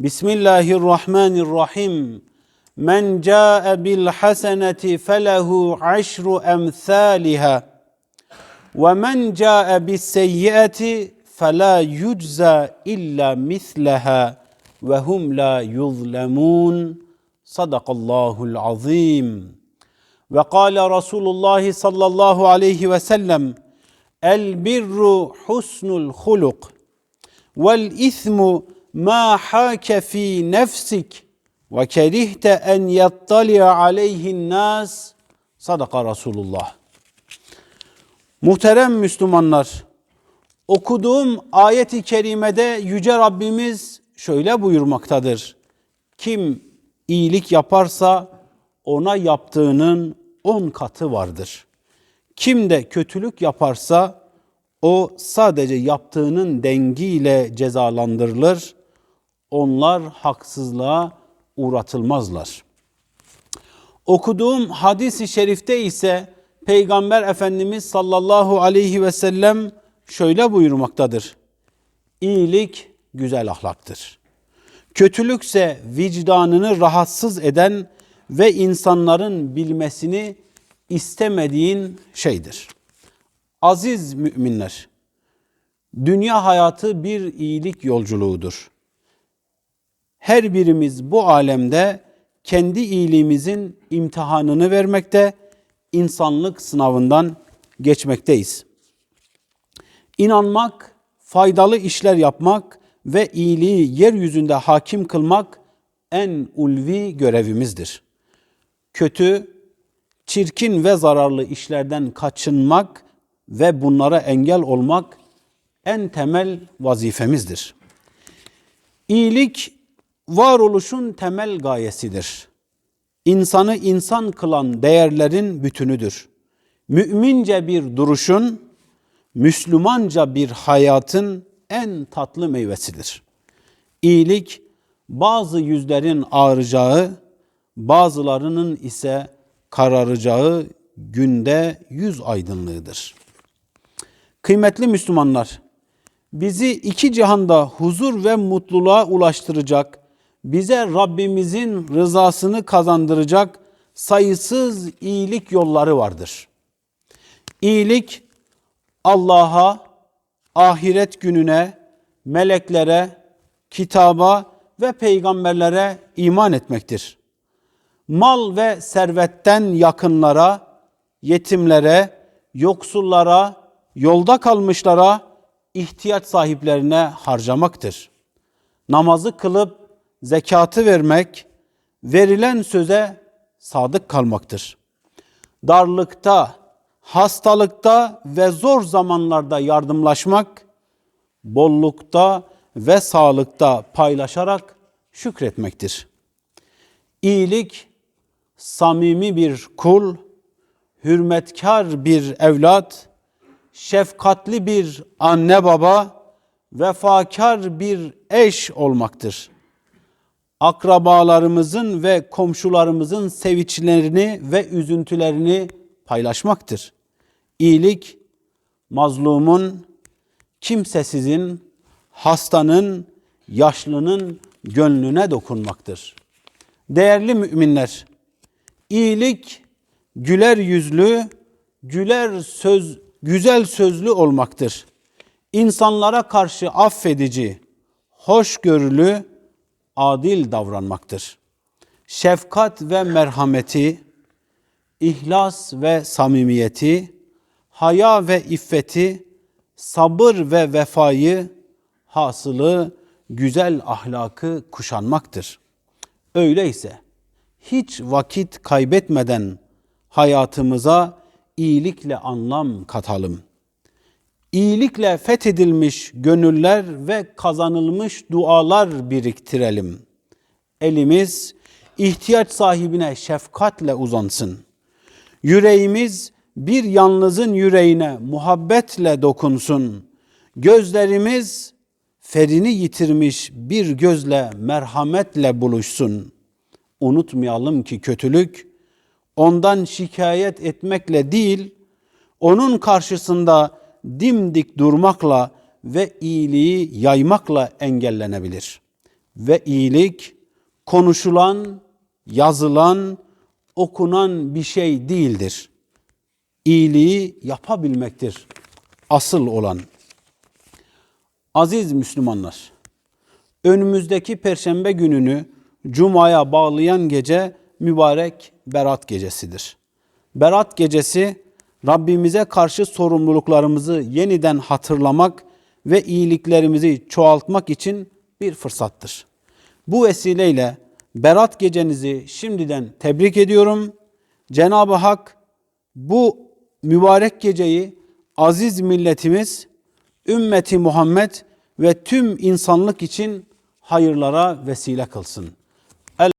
بسم الله الرحمن الرحيم من جاء بالحسنه فله عشر امثالها ومن جاء بالسيئه فلا يجزى الا مثلها وهم لا يظلمون صدق الله العظيم وقال رسول الله صلى الله عليه وسلم البر حسن الخلق والاثم ma hake fi nefsik ve kerihte en yattali'a aleyhin nas sadaka Resulullah. Muhterem Müslümanlar, okuduğum ayeti kerimede Yüce Rabbimiz şöyle buyurmaktadır. Kim iyilik yaparsa ona yaptığının on katı vardır. Kim de kötülük yaparsa o sadece yaptığının dengiyle cezalandırılır. Onlar haksızlığa uğratılmazlar. Okuduğum hadis-i şerifte ise Peygamber Efendimiz sallallahu aleyhi ve sellem şöyle buyurmaktadır. İyilik güzel ahlaktır. Kötülükse vicdanını rahatsız eden ve insanların bilmesini istemediğin şeydir. Aziz müminler, dünya hayatı bir iyilik yolculuğudur. Her birimiz bu alemde kendi iyiliğimizin imtihanını vermekte, insanlık sınavından geçmekteyiz. İnanmak, faydalı işler yapmak ve iyiliği yeryüzünde hakim kılmak en ulvi görevimizdir. Kötü, çirkin ve zararlı işlerden kaçınmak ve bunlara engel olmak en temel vazifemizdir. İyilik varoluşun temel gayesidir. İnsanı insan kılan değerlerin bütünüdür. Mümince bir duruşun, Müslümanca bir hayatın en tatlı meyvesidir. İyilik bazı yüzlerin ağıracağı, bazılarının ise kararacağı günde yüz aydınlığıdır. Kıymetli Müslümanlar, bizi iki cihanda huzur ve mutluluğa ulaştıracak, bize Rabbimizin rızasını kazandıracak sayısız iyilik yolları vardır. İyilik Allah'a, ahiret gününe, meleklere, kitaba ve peygamberlere iman etmektir. Mal ve servetten yakınlara, yetimlere, yoksullara, yolda kalmışlara, ihtiyaç sahiplerine harcamaktır. Namazı kılıp zekatı vermek, verilen söze sadık kalmaktır. Darlıkta, hastalıkta ve zor zamanlarda yardımlaşmak, bollukta ve sağlıkta paylaşarak şükretmektir. İyilik, samimi bir kul, hürmetkar bir evlat, şefkatli bir anne baba, vefakar bir eş olmaktır. Akrabalarımızın ve komşularımızın sevinçlerini ve üzüntülerini paylaşmaktır. İyilik, mazlumun, kimsesizin, hastanın, yaşlının gönlüne dokunmaktır. Değerli müminler, iyilik güler yüzlü, güler söz, güzel sözlü olmaktır. İnsanlara karşı affedici, hoşgörülü, adil davranmaktır. Şefkat ve merhameti, ihlas ve samimiyeti, haya ve iffeti, sabır ve vefayı, hasılı güzel ahlakı kuşanmaktır. Öyleyse hiç vakit kaybetmeden hayatımıza iyilikle anlam katalım. İyilikle fethedilmiş gönüller ve kazanılmış dualar biriktirelim. Elimiz ihtiyaç sahibine şefkatle uzansın. Yüreğimiz bir yalnızın yüreğine muhabbetle dokunsun. Gözlerimiz ferini yitirmiş bir gözle merhametle buluşsun. Unutmayalım ki kötülük ondan şikayet etmekle değil, onun karşısında dimdik durmakla ve iyiliği yaymakla engellenebilir. ve iyilik konuşulan, yazılan, okunan bir şey değildir. İyiliği yapabilmektir asıl olan. Aziz Müslümanlar, önümüzdeki perşembe gününü cumaya bağlayan gece mübarek Berat gecesidir. Berat gecesi Rabbimize karşı sorumluluklarımızı yeniden hatırlamak ve iyiliklerimizi çoğaltmak için bir fırsattır. Bu vesileyle Berat gecenizi şimdiden tebrik ediyorum. Cenab-ı Hak bu mübarek geceyi aziz milletimiz, ümmeti Muhammed ve tüm insanlık için hayırlara vesile kılsın.